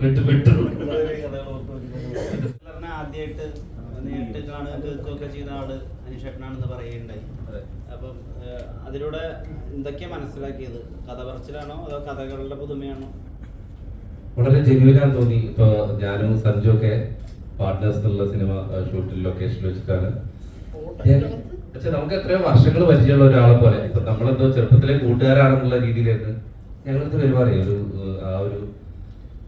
വിട്ടു വിട്ടു ഹിറ്റ്ലറിനെ ആദ്യമായിട്ട് നേരിട്ട് കാണുകയും കേൾക്കുകയൊക്കെ ചെയ്ത ആൾ അനീഷേട്ടനാണെന്ന് പറയുകയുണ്ടായി. അപ്പം അതിലൂടെ എന്തൊക്കെയാ മനസ്സിലാക്കിയത്? കഥ പറച്ചിലാണോ അതോ കഥകളുടെ പുതുമയാണോ? വളരെ ജെന്യൂനാന്ന് തോന്നി. ഇപ്പൊ ഞാനും സഞ്ജു ഒക്കെ പാർട്ട്നേഴ്സ് എന്നുള്ള സിനിമ ഷൂട്ടിൽ ലൊക്കേഷനിൽ വെച്ചിട്ടാണ്. പക്ഷെ നമുക്ക് എത്രയോ വർഷങ്ങൾ പരിചയമുള്ള ഒരാളെ പോലെ. ഇപ്പൊ നമ്മളെന്തോ ചെറുപ്പത്തിലെ കൂട്ടുകാരാണെന്നുള്ള രീതിയിലായിരുന്നു ഞങ്ങളടുത്ത് പെരുമാറി. ഒരു ആ ഒരു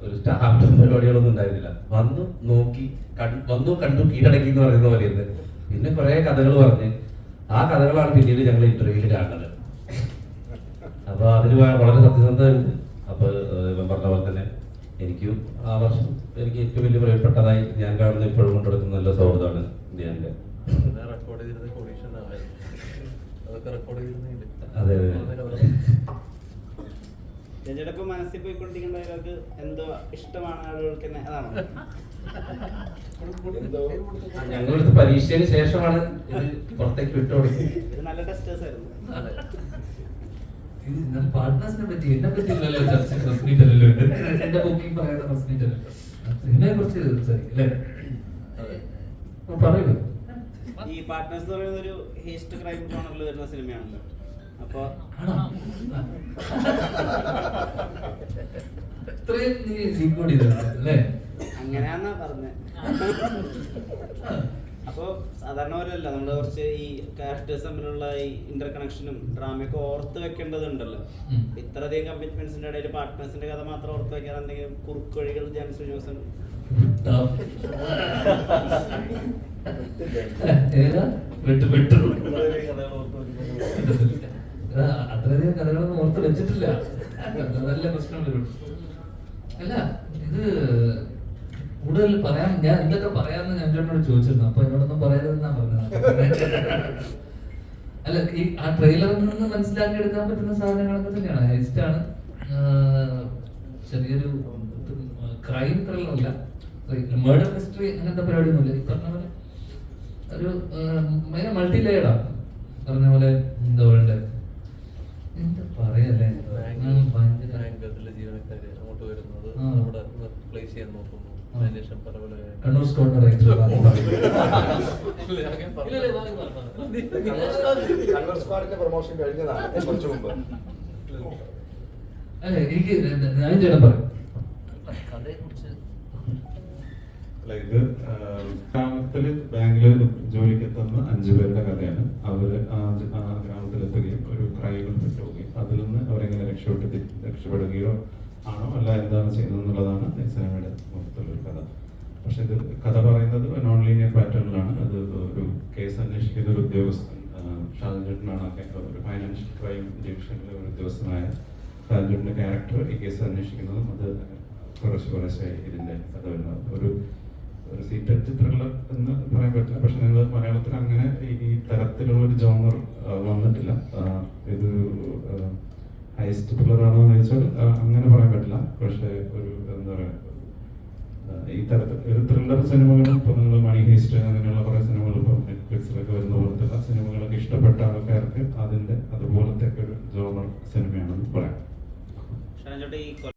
ഒരു സ്റ്റാർട്ട് പരിപാടികളൊന്നും ഉണ്ടായിരുന്നില്ല. വന്നു നോക്കി വന്നു കണ്ടു കീഴടക്കി എന്ന് പറയുന്ന പോലെയായിരുന്നു. പിന്നെ കുറെ കഥകൾ പറഞ്ഞ് ആ കഥകളാണ് പിന്നീട് ഞങ്ങൾ ഇന്റർവ്യൂവിൽ കാണുന്നത്. അപ്പൊ അതിന് വളരെ സത്യസന്ധമുണ്ട് അപ്പൊ ഏഹ്, പറഞ്ഞ പോലെ തന്നെ എനിക്കും ആ വർഷം എനിക്ക് ഏറ്റവും വലിയ പ്രിയപ്പെട്ടതായി ഞാൻ കാണുന്ന ഇപ്പോഴും കൊണ്ടെടുക്കുന്ന നല്ല സൗഹൃദമാണ് ഇന്ത്യന്റെ റെക്കോർഡ് ചെയ്തിരുന്ന അതൊക്കെ റെക്കോർഡ് ചെയ്തിരുന്നില്ല അതെ, ഇപ്പൊ മനസ്സിൽ പോയിക്കൊണ്ടിരിക്കുന്ന ഒരാൾക്ക് എന്തോ ഇഷ്ടമാണ് ആളുകൾക്ക് അതാണ്. ഞങ്ങളടുത്ത് പരീക്ഷയ്ക്ക് ശേഷമാണ് ഇത് പുറത്തേക്ക് വിട്ടുകൊടുക്കുന്നത് ഇത് നല്ല ടെസ്റ്റേഴ്സ് ആയിരുന്നു. പാർട്ട്നേഴ്സിനെ പറ്റി എന്നെ ചർച്ച. അല്ലല്ലോ എന്റെ ബുക്കിംഗ് അല്ലല്ലോ കുറിച്ച് സംസാരിക്കും അല്ലേ? പറയൂ. ഈ പാർട്ട്നേഴ്സ് എന്ന് പറയുന്നത് ഒരു ഹേസ്റ്റ് ക്രൈം ജോണറിൽ വരുന്ന സിനിമയാണല്ലോ അപ്പൊ ഇത്രയും നീ സീക്കൂടി അല്ലേ? അങ്ങനെയാന്നാ പറഞ്ഞത് അപ്പൊ സാധാരണ പോലെയല്ല നമ്മൾ കുറച്ച് ഈ ക്യാരക്ടേഴ്സ് തമ്മിലുള്ള ഈ ഇന്റർ കണക്ഷനും ഡ്രാമയൊക്കെ ഓർത്ത് വെക്കേണ്ടതുണ്ടല്ലോ. ഇത്രയധികം കമ്മിറ്റ്മെന്റ്സിന്റെ ഇടയിൽ പാർട്ട്നേഴ്സിന്റെ കഥ മാത്രം ഓർത്ത് വെക്കാൻ എന്തെങ്കിലും കുറുക്ക് വഴികൾ ജാൻ ശ്രീനിവാസൻ? ഏതാ? വിട്ടു വിട്ടു. അത്രയധികം കഥകളൊന്നും ഓർത്ത് വെച്ചിട്ടില്ല. നല്ല പ്രശ്നമുള്ളൊരു അല്ല ഇത് കൂടുതൽ പറയാൻ ഞാൻ എന്തൊക്കെ പറയാന്ന് ഞാൻ ചേട്ടനോട് ചോദിച്ചിരുന്നു. അപ്പൊ എന്നോടൊന്നും പറയരുതെന്നാ പറഞ്ഞത്. അല്ല ഈ ആ ട്രെയിലറിൽ നിന്ന് മനസ്സിലാക്കി എടുക്കാൻ പറ്റുന്ന സാധനങ്ങളൊക്കെ തന്നെയാണ്. ഹൈസ്റ്റ് ആണ്. ചെറിയൊരു ക്രൈം ത്രില്ലറല്ല മേഡർ മിസ്റ്ററി അങ്ങനത്തെ പരിപാടിയൊന്നുമില്ല. ഈ പറഞ്ഞ പോലെ ഒരു മൾട്ടി ലെയർഡാണ് പറഞ്ഞ പോലെ എന്താ വേണ്ടേ എന്താ പറയല്ലേ? ജീവനക്കാര് അങ്ങോട്ട് വരുന്നത് നമ്മുടെ പ്ലേസ് ചെയ്യാൻ നോക്കുന്നു. ആ. അതിനുശേഷം പല പല കണ്ണൂർ സ്കോഡിന്റെ റേഞ്ചർ ഇല്ല, അങ്ങനെ പറഞ്ഞോ. കണ്ണൂർ സ്ക്വാഡിന്റെ പ്രൊമോഷൻ കഴിഞ്ഞതാണ് കുറച്ചു മുമ്പ്. അല്ല എനിക്ക് ഞാൻ ചേട്ടൻ പറയും. കഥയെ കുറിച്ച് അല്ല, ഇത് ആഹ്, ഗ്രാമത്തിൽ ബാംഗ്ലൂർ ജോലിക്ക് എത്തുന്ന അഞ്ചു പേരുടെ കഥയാണ്. അവർ ആ ഗ്രാമത്തിലെത്തുകയും ഒരു ക്രൈമിൽ രക്ഷപ്പെട്ട് രക്ഷപ്പെടുകയോ ആണോ? അല്ല എന്താണ് ചെയ്യുന്നതെന്നുള്ളതാണ് ഈ സിനിമയുടെ മൊത്തത്തിലൊരു കഥ. പക്ഷെ ഇത് കഥ പറയുന്നത് നോൺ ലീനിയർ പാറ്റേണിലാണ് അത് ഒരു കേസ് അന്വേഷിക്കുന്ന ഒരു ഉദ്യോഗസ്ഥൻ ആഹ്, ഷാജൻ ചേട്ടനാണ് ആ കേ- ഒരു ഫൈനാൻഷ്യൽ ക്രൈം ഡിവിഷനിലെ ഒരു ഉദ്യോഗസ്ഥനായ ഷാജൻ ചേട്ടന്റെ ക്യാരക്ടർ ഈ കേസ് അന്വേഷിക്കുന്നതും അത് കുറച്ച് കുറച്ചായി ഇതിന്റെ കഥ വരുന്നത്. ഒരു ഒരു സീറ്റഡ് ത്രില്ലർ എന്ന് പറയാൻ പറ്റില്ല. പക്ഷെ നിങ്ങൾ മലയാളത്തിൽ അങ്ങനെ ഈ തരത്തിലുള്ള ഒരു ജോണർ ഹൈസ്റ്റ് പിള്ളറാണോ എന്ന് ചോദിച്ചാൽ അങ്ങനെ പറയാൻ പറ്റില്ല. പക്ഷേ ഒരു എന്താ പറയുക ഈ തരത്തിൽ ഒരു ത്രില്ലർ സിനിമകളും ഇപ്പോൾ നിങ്ങൾ മണി ഹീസ്റ്റ് അങ്ങനെയുള്ള കുറേ സിനിമകൾ ഇപ്പോൾ നെറ്റ്ഫ്ലിക്സിലൊക്കെ വരുന്ന പോലത്തെ സിനിമകളൊക്കെ ഇഷ്ടപ്പെട്ട ആൾക്കാർക്ക് അതിന്റെ അതുപോലത്തെ ഒരു ജോണർ സിനിമയാണെന്ന് പറയാം.